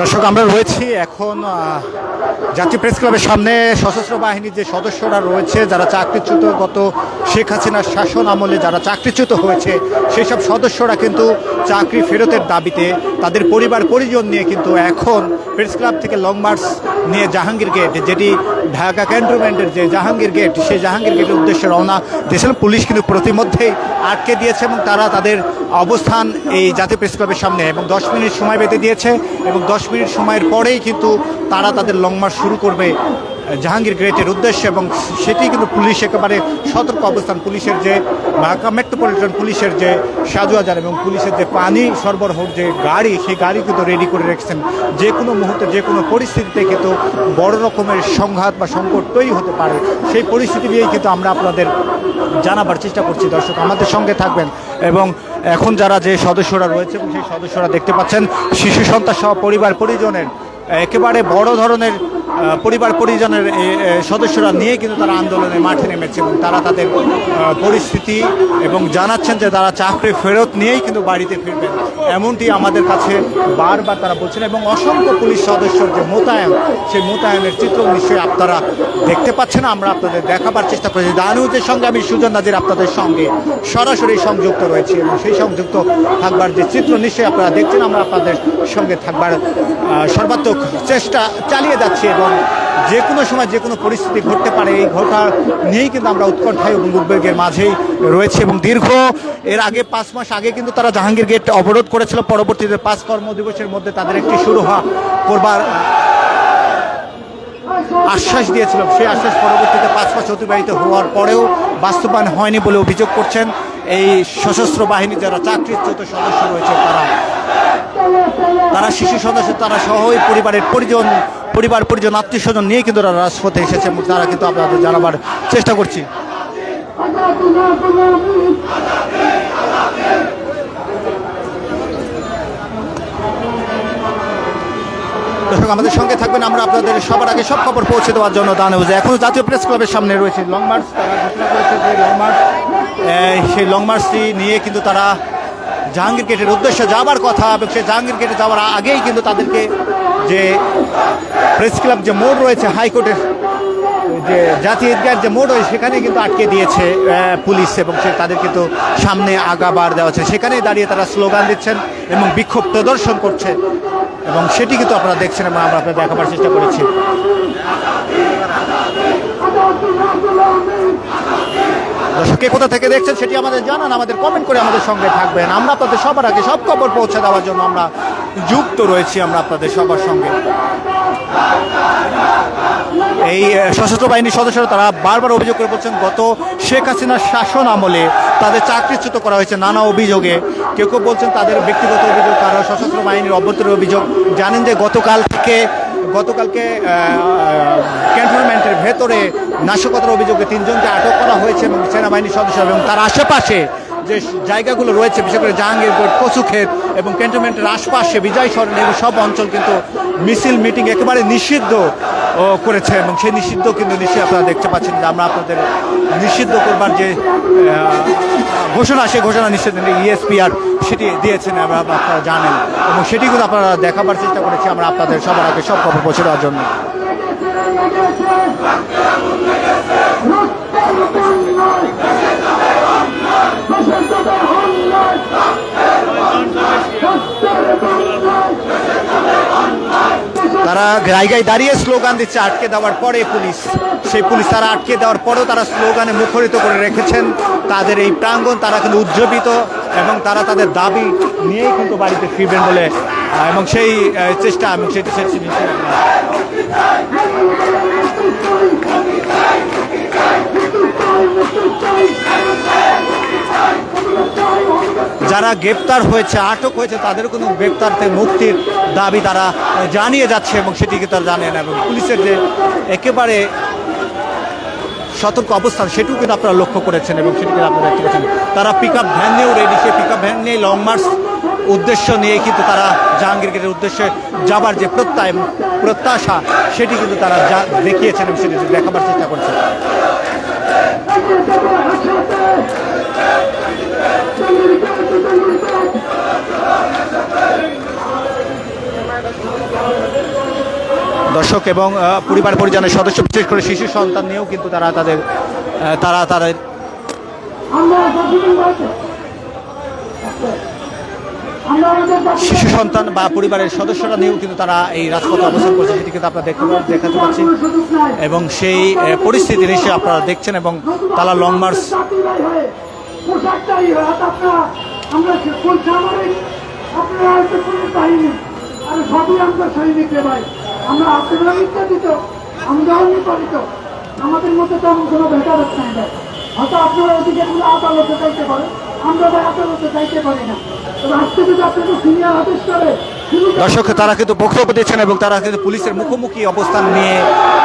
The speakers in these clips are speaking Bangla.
দর্শক, আমরা রয়েছি এখন জাতীয় প্রেস ক্লাবের সামনে। সশস্ত্র বাহিনীর যে সদস্যরা রয়েছে, যারা চাকরিচ্যুত, গত শেখ হাসিনার শাসন আমলে যারা চাকরিচ্যুত হয়েছে সেই সব সদস্যরা কিন্তু চাকরি ফেরতের দাবিতে তাদের পরিবার, পরিজন নিয়ে কিন্তু এখন প্রেস ক্লাব থেকে লং মার্চ নিয়ে জাহাঙ্গীর গেট, যেটি ঢাকা ক্যান্টনমেন্টের যে জাহাঙ্গীর গেট, সেই জাহাঙ্গীর গেটের উদ্দেশ্যে রওনা দিয়েছিলেন। পুলিশ কিন্তু প্রতিমধ্যেই আটকে দিয়েছে এবং তারা তাদের অবস্থান এই জাতীয় প্রেস ক্লাবের সামনে এবং দশ মিনিট সময় বেঁধে দিয়েছে এবং দশ মিনিট সময়ের পরেই কিন্তু তারা তাদের লং মার্চ শুরু করবে, জাহাঙ্গীর গ্রেটের উদ্দেশ্যে এবং সেটি কিন্তু পুলিশ একেবারে সতর্ক অবস্থান। পুলিশের যে ঢাকা মেট্রোপলিটন পুলিশের যে সাজুয়াজার এবং পুলিশের যে পানি সরবরাহর যে গাড়ি, সেই গাড়ি কিন্তু রেডি করে রেখেছেন। যে কোনো মুহূর্তে, যে কোনো পরিস্থিতিতে কিন্তু বড় রকমের সংঘাত বা সংকট তৈরি হতে পারে। সেই পরিস্থিতি নিয়েই কিন্তু আমরা আপনাদের জানাবার চেষ্টা করছি। দর্শক, আমাদের সঙ্গে থাকবেন এবং এখন যারা যে সদস্যরা রয়েছে সেই সদস্যরা দেখতে পাচ্ছেন শিশু সন্তান সহ পরিবার, পরিজনের একেবারে বড় ধরনের পরিবার পরিজনের সদস্যরা নিয়ে কিন্তু তারা আন্দোলনে মাঠে নেমেছে এবং তারা তাদের পরিস্থিতি এবং জানাচ্ছেন যে তারা চাকরি ফেরত নিয়েই কিন্তু বাড়িতে ফিরবেন। এমনটি আমাদের কাছে বারবার তারা বলছেন এবং অসংখ্য পুলিশ সদস্যর যে মোতায়েন, সেই মোতায়েনের চিত্র নিশ্চয়ই আপনারা দেখতে পাচ্ছেন। আমরা আপনাদের দেখাবার চেষ্টা করেছি। দানুজের সঙ্গে আমি সুজন নাজির আপনাদের সঙ্গে সরাসরি সংযুক্ত রয়েছি এবং সেই সংযুক্ত থাকবার যে চিত্র নিশ্চয়ই আপনারা দেখছেন। আমরা আপনাদের সঙ্গে থাকবার সর্বাত্মক চেষ্টা চালিয়ে যাচ্ছি এবং যে কোনো সময় যে কোনো পরিস্থিতি ঘটতে পারে, এই ঘটা নিয়েই কিন্তু আমরা উৎকণ্ঠায় এবং উদ্বেগের মাঝেই রয়েছে এবং দীর্ঘ এর আগে পাঁচ মাস আগে কিন্তু তারা জাহাঙ্গীর গেট অবরোধ করেছিল। পরবর্তীতে পাঁচ কর্মদিবসের মধ্যে তাদের একটি শুরু হওয়া করবার আশ্বাস দিয়েছিল। সেই আশ্বাস পরবর্তীতে পাঁচ মাস অতিবাহিত হওয়ার পরেও বাস্তবায়ন হয়নি বলে অভিযোগ করছেন এই সশস্ত্র বাহিনী যারা চাকরিচ্যুত সদস্য রয়েছে তারা। তারা শিশু সদস্য, তারা সহই পরিবারের পরিজন পরিবার, পরিজন আত্মীয় স্বজন নিয়ে কিন্তু তারা রাজপথে এসেছে তারা কিন্তু আপনাদের জানাবার চেষ্টা করছি। দর্শক, আমাদের সঙ্গে থাকবেন আমরা আপনাদের সবার আগে সব খবর পৌঁছে দেওয়ার জন্য দান হচ্ছে এখন জাতীয় প্রেস ক্লাবের সামনে রয়েছে লং মার্চ, তারা ঘোষণা করেছে যে লং মার্চ সেই লং মার্চটি নিয়ে কিন্তু তারা জাহাঙ্গীর গেটের উদ্দেশ্যে যাবার কথা এবং সেই জাহাঙ্গীর গেটে যাওয়ার আগেই কিন্তু তাদেরকে যে প্রেস ক্লাব যে মোড় রয়েছে, হাইকোর্টের যে জাতীয় ঈদগার যে মোড় রয়েছে, সেখানে কিন্তু আটকে দিয়েছে পুলিশ এবং সে তাদের কিন্তু সামনে আগাবার দেওয়া হচ্ছে। সেখানেই দাঁড়িয়ে তারা স্লোগান দিচ্ছেন এবং বিক্ষোভ প্রদর্শন করছে। এবং সেটি কিন্তু আপনারা দেখছেন এবং আমরা আপনাদের দেখাবার চেষ্টা করেছি। কে কোথা থেকে দেখছেন সেটি আমাদের জানান, আমাদের কমেন্ট করে আমাদের সঙ্গে থাকবেন। আমরা আপনাদের সবার আগে সব খবর পৌঁছে দেওয়ার জন্য আমরা যুক্ত রয়েছি, আমরা আপনাদের সবার সঙ্গে। এই সশস্ত্র বাহিনীর সদস্যরা তারা বারবার অভিযোগ করে বলছেন, গত শেখ হাসিনার শাসন আমলে তাদের চাকরিচ্যুত করা হয়েছে নানা অভিযোগে। কেউ কেউ বলছেন তাদের ব্যক্তিগত অভিযোগ কারও সশস্ত্র বাহিনীর অভ্যন্তরীণ অভিযোগ। জানেন যে গতকাল থেকে গতকালকে ক্যান্টনমেন্টের ভেতরে নাশকতার অভিযোগে তিনজনকে আটক করা হয়েছে এবং সেনাবাহিনীর সদস্য এবং তার আশেপাশে যে জায়গাগুলো রয়েছে, বিশেষ করে জাহাঙ্গীরপুর কচুক্ষেত এবং ক্যান্টনমেন্টের আশপাশে বিজয় সরণ এবং সব অঞ্চল কিন্তু মিছিল, মিটিং একেবারে নিষিদ্ধ করেছে এবং সেই নিষিদ্ধ কিন্তু নিশ্চয়ই আপনারা দেখতে পাচ্ছেন যে আমরা আপনাদের নিষিদ্ধ করবার যে ঘোষণা, সেই ঘোষণা নিশ্চিত ইএসপিআর সেটি দিয়েছেন আপনারা জানেন। এবং সেটিগুলো আপনারা দেখাবার চেষ্টা করেছি, আমরা আপনাদের সবার আগে সব খবর পৌঁছে দেওয়ার জন্য। তারা জায়গায় দাঁড়িয়ে স্লোগান দিচ্ছে, আটকে দেওয়ার পরে পুলিশ। সেই পুলিশ তারা আটকে দেওয়ার পরেও তারা স্লোগানে মুখরিত করে রেখেছেন। তাদের এই প্রাঙ্গণ, তারা কিন্তু উজ্জীবিত এবং তারা তাদের দাবি নিয়েই কিন্তু বাড়িতে ফিরবেন বলে এবং সেই চেষ্টা এবং সেটি সেটি নিশ্চয়ই আপনারা যারা গ্রেপ্তার হয়েছে, আটক হয়েছে, তাদের কোনো গ্রেপ্তার থেকে মুক্তির দাবি তারা জানিয়ে যাচ্ছে এবং সেটিকে তারা জানেন এবং পুলিশের যে একেবারে সতর্ক অবস্থান, সেটিও কিন্তু আপনারা লক্ষ্য করেছেন এবং সেটিকে আপনারা দেখতে পাচ্ছেন। তারা পিক আপ ভ্যান নিয়েও রেডি সেই পিক আপ ভ্যান নিয়ে লং মার্চ উদ্দেশ্য নিয়ে কিন্তু তারা জাহাঙ্গীর গেটের উদ্দেশ্যে যাবার যে প্রত্যয় প্রত্যাশা, সেটি কিন্তু তারা যা দেখিয়েছেন এবং সেটি দেখাবার চেষ্টা করছেন। দর্শক এবং পরিবার পরিজনের সদস্য, বিশেষ করে শিশু সন্তান নিয়েও কিন্তু তারা তাদের তারা তাদের শিশু সন্তান বা পরিবারের সদস্যরা নিয়েও কিন্তু তারা এই রাজপথে অবস্থান করছে সেটি কিন্তু আপনারা দেখতে দেখাতে পাচ্ছি। এবং সেই পরিস্থিতি নিশ্চয়ই আপনারা দেখছেন এবং তারা লং মার্চ পোশাকটাই হয়ে, অর্থাৎ আপনারা, আমরা কোন সামরিক, আপনারা হয়তো কোনো বাহিনী, আর সবই আমরা সৈনিক ভাই। আমরা আপনারা নির্যাতিত, আমরাও নিপালিত। আমাদের মধ্যে তো কোনো ভেদাভেদ নাই ভাই। হয়তো আপনারা ওদিকে কোনো আদালতে চাইতে পারে আমরা ভাই আদালতে চাইতে পারি না সিনিয়র করে দর্শক তারা কিন্তু বক্তব্য দিচ্ছেন এবং তারা কিন্তু পুলিশের মুখোমুখি অবস্থান নিয়ে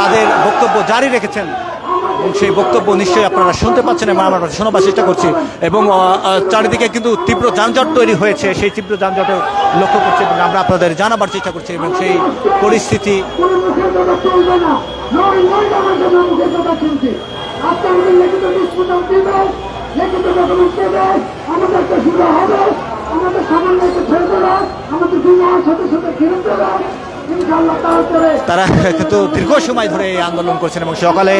তাদের বক্তব্য জারি রেখেছেন সেই বক্তব্য নিশ্চয়ই আপনারা শুনতে পাচ্ছেন এবং আমরা শোনাবার চেষ্টা করছি। এবং চারিদিকে কিন্তু তীব্র যানজট তৈরি হয়েছে। সেই তীব্র যানজটে লক্ষ্য করছি এবং আমরা আপনাদের জানাবার চেষ্টা করছি এবং সেই পরিস্থিতি আমাদের সামান্যকে ছেড়ে দেবে আমাদের দুনিয়ার সাথে সাথে ফিরে দেবে ইনশাল্লাহ তারপরে তারা কিন্তু দীর্ঘ সময় ধরে এই আন্দোলন করছেন এবং সকালে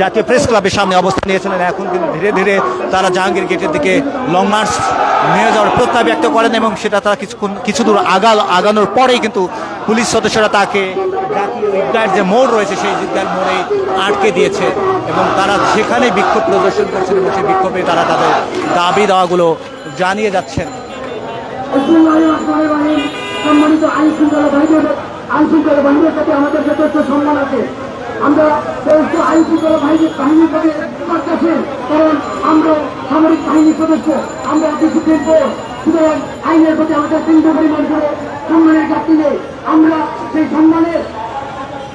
জাতীয় প্রেস ক্লাবের সামনে অবস্থান নিয়েছিলেন এখন কিন্তু ধীরে ধীরে তারা জাহাঙ্গীর গেটের দিকে লং মার্চ নিয়ে যাওয়ার প্রত্যাশা ব্যক্ত করেন এবং সেটা তারা কিছুক্ষণ, কিছু দূর আগাল আগানোর পরেই কিন্তু পুলিশ সদস্যরা তাকে জাতীয় যে মোড় রয়েছে সেই ঈদগাহের মোড়ে আটকে দিয়েছে এবং তারা সেখানে বিক্ষোভ প্রদর্শন করছেন এবং সেই বিক্ষোভে তারা তাদের দাবি দাওয়াগুলো জানিয়ে যাচ্ছেন। সম্মানিত আইন শৃঙ্খলা আইন শৃঙ্খলা বাহিনীর সাথে আমাদের যথেষ্ট সম্মান আছে আমরা সমস্ত আইন শৃঙ্খলা বাহিনীর বাহিনীর সাথে করতেছি কারণ আমরা সামরিক বাহিনীর সদস্য আমরা ডিসিপ্লিন ফোর্স সুতরাং আইনের প্রতি আমাদের চিন্তা পরিমাণ করে সম্মানের ঘাটতি নেই। আমরা সেই সম্মানের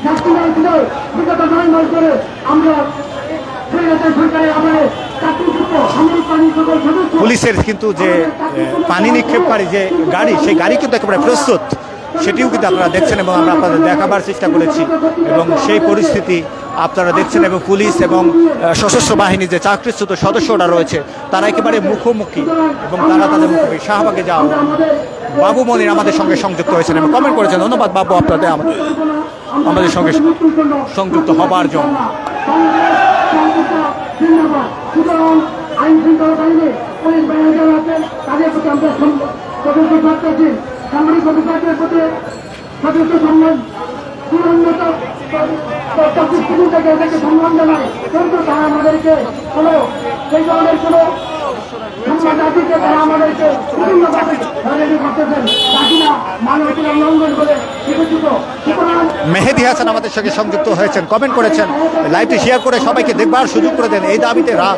ঘাটতি নাই ছিল বিগত নয় মাস ধরে আমরা সরকারের পুলিশের কিন্তু যে পানি নিক্ষেপকারী যে গাড়ি সেই গাড়ি কিন্তু একেবারে প্রস্তুত। সেটিও কিন্তু আপনারা দেখছেন এবং আমরা আপনাদের দেখাবার চেষ্টা করেছি। এবং সেই পরিস্থিতি আপনারা দেখছেন এবং পুলিশ এবং সশস্ত্র বাহিনী যে চাকরিচ্যুত সদস্যরা রয়েছে, তারা একেবারে মুখোমুখি এবং তারা তাদের মুখোমুখি। শাহবাগে যাও। বাবু মনির আমাদের সঙ্গে সংযুক্ত হয়েছেন এবং কমেন্ট করেছেন। ধন্যবাদ বাবু আপনাদের আমাদের আমাদের সঙ্গে সংযুক্ত হবার জন্য। আইন শৃঙ্খলা বাহিনী পুলিশ বাহিনী তাদের প্রতি আমরা প্রতি সদস্য সম্মান সুরন্যত থেকে এদেরকে সম্মান জানাই কিন্তু তারা আমাদেরকে কোনো সেই ধরনের কোনো সম্মান না তারা আমাদেরকে বিভিন্নভাবে হয়রানি করতেছেন তা কিনা মানবতার লঙ্ঘন করে বিবেচিত। সুতরাং মেহেদি হাসান আমাদের সঙ্গে সংযুক্ত হয়েছেন কমেন্ট করেছেন লাইভটি শেয়ার করে সবাইকে দেখবার সুযোগ করে দেন। এই দাবিতে রা-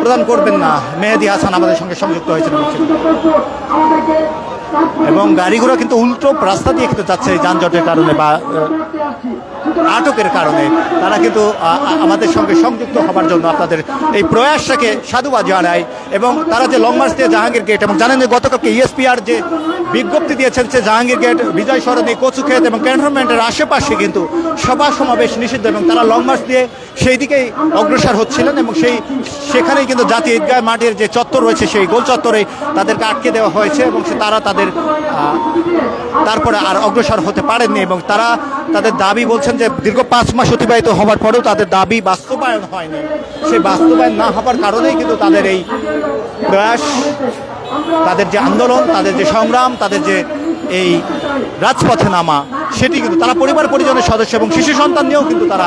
প্রদান করবেন না। মেহেদি হাসান আমাদের সঙ্গে সংযুক্ত হয়েছেন। আমাদেরকে এবং গাড়িগুলো কিন্তু উল্টো রাস্তা দিয়ে কিন্তু যাচ্ছে যানজটের কারণে বা আটকের কারণে। তারা কিন্তু আমাদের সঙ্গে সংযুক্ত হবার জন্য আপনাদের এই প্রয়াসটাকে সাধুবাদ জানায় এবং তারা যে লং মার্চ দিয়ে জাহাঙ্গীর গেট এবং জানেন যে গতকালকে ইএসপিআর যে বিজ্ঞপ্তি দিয়েছেন যে জাহাঙ্গীর গেট, বিজয় সরণি, কচুক্ষেত এবং ক্যান্টনমেন্টের আশেপাশে কিন্তু সভা সমাবেশ নিষিদ্ধ এবং তারা লং মার্চ দিয়ে সেই দিকেই অগ্রসর হচ্ছিলেন এবং সেই সেখানেই কিন্তু জাতীয় ঈদগাহ মাঠের যে চত্বর রয়েছে সেই গোল চত্বরে তাদেরকে আটকে দেওয়া হয়েছে এবং তারা তাদের তারপরে আর অগ্রসর হতে পারেননি এবং তারা তাদের দাবি বলছেন যে দীর্ঘ পাঁচ মাস অতিবাহিত হওয়ার পরেও তাদের দাবি বাস্তবায়ন হয়নি। সেই বাস্তবায়ন না হবার কারণেই কিন্তু তাদের এই প্রয়াস তাদের যে আন্দোলন, তাদের যে সংগ্রাম, তাদের যে এই রাজপথে নামা, সেটি কিন্তু তারা পরিবার পরিজনের সদস্য এবং শিশু সন্তান নিয়েও কিন্তু তারা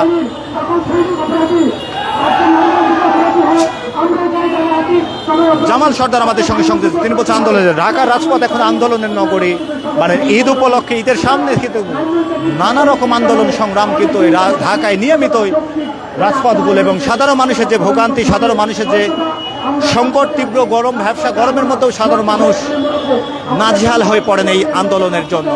জামাল সর্দার আমাদের সঙ্গে সংযুক্ত তিনি বলছেন, আন্দোলনের ঢাকার রাজপথ এখন আন্দোলনের নগরী। মানে ঈদ উপলক্ষে, ঈদের সামনে কিন্তু নানা রকম আন্দোলন সংগ্রাম কিন্তু ঢাকায় নিয়মিতই রাজপথগুলো এবং সাধারণ মানুষের যে ভোগান্তি, সাধারণ মানুষের যে সংকট, তীব্র গরম, ব্যবসা গরমের মধ্যেও সাধারণ মানুষ নাজেহাল হয়ে পড়েন এই আন্দোলনের জন্য।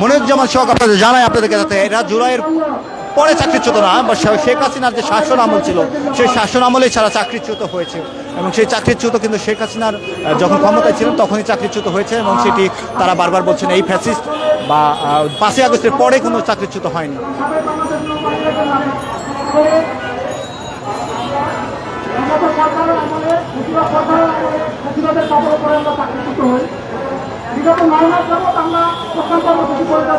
মনিরুজ্জামান শখ আপনাদের জানাই আপনাদেরকে যাতে এরা জুলাইয়ের পরে চাকরিচ্যুত না, বা শেখ হাসিনার যে শাসন আমল ছিল, সেই শাসন আমলেই ছাড়া চাকরিচ্যুত হয়েছে। এবং সেই চাকরিচ্যুত কিন্তু শেখ হাসিনার যখন ক্ষমতায় ছিলেন, তখনই চাকরিচ্যুত হয়েছে, এবং সেটি তারা বারবার বলছেন এই ফ্যাসিস্ট বা পাঁচই আগস্টের পরে কোনো চাকরিচ্যুত হয়নি।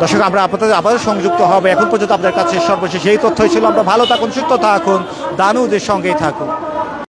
দর্শক, আমরা আপনাদের আবার সংযুক্ত হবে। এখন পর্যন্ত আপনার কাছে সর্বশেষ এই তথ্যই ছিল। আমরা ভালো থাকুন, সুস্থ থাকুন। দানুদের সঙ্গেই থাকুন